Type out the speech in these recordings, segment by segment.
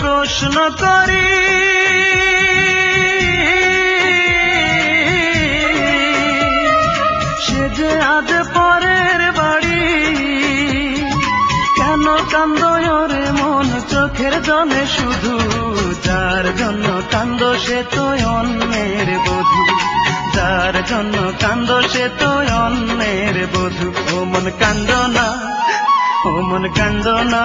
প্রশ্ন করি। সে যে আজ পরের বাড়ি, কেন রে মন, চোখের জলে শুধু? যার জন্য কান্দ সে তো অন্যের বধূ। যার জন্য কান্দ সে তো অন্যের বধূ। ও মন কান্দ না, ও মন কান্দ না।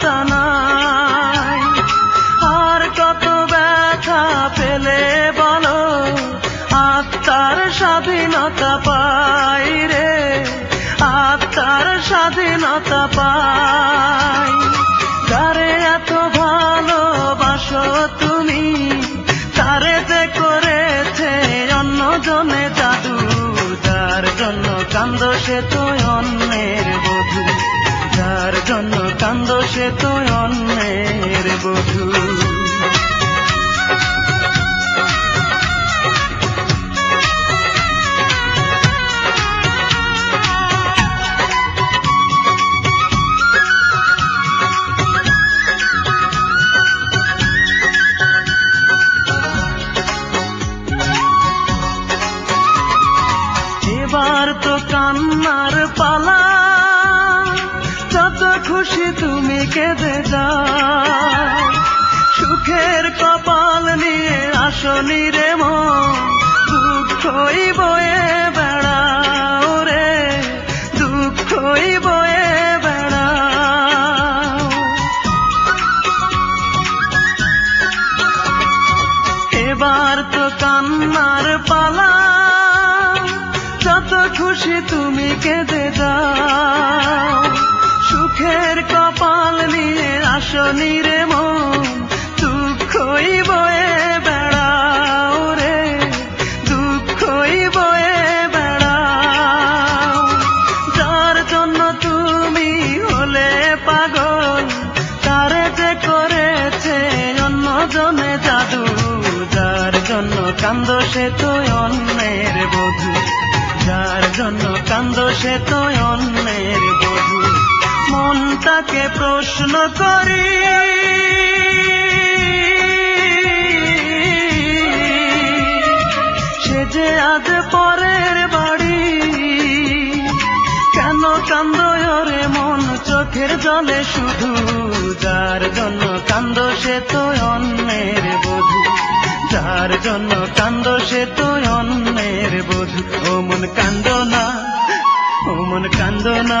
স্বাধীনতা নাই। আর কত ব্যথা পেলে বলো, আত্মার স্বাধীনতা পাই রে, আত্মার স্বাধীনতা পাই। এত ভালোবাসো তুমি? তারে যে করেছে অন্য জনে জাদু? যার জন্য কান্দ সে তো সে তো অন্যের বধূ। খুশি তুমি কেঁদে যাও। সুখের কপাল নিয়ে আসনি রে মন, দুঃখই বয়ে বেড়াও রে, দুঃখই বয়ে বেড়াও। এবার তো কান্নার পালা, যত খুশি তুমি কেঁদে যাও। সুখের কপাল নিয়ে আসনি রে মন। দুঃখই বয়ে বেড়াও রে। দুঃখই বয়ে বেড়াও। যার জন্য তুমি হলে পাগল, তারে যে করেছে অন্য জনে জাদু, যার জন্য কান্দ সে তো অন্যের বধূ। যার জন্য কান্দ সে তো অন্যের বধূ। মনটাকে প্রশ্ন করি। সে যে আজ পরের বাড়ি, কেন কান্দ রে মন? চোখের জলে শুধু যার জন্য কান্দ সে তো অন্যের বধূ। যার জন্য কান্দ সে তো অন্যের বধূ। ও মন কান্দ না, ও মন কান্দ না।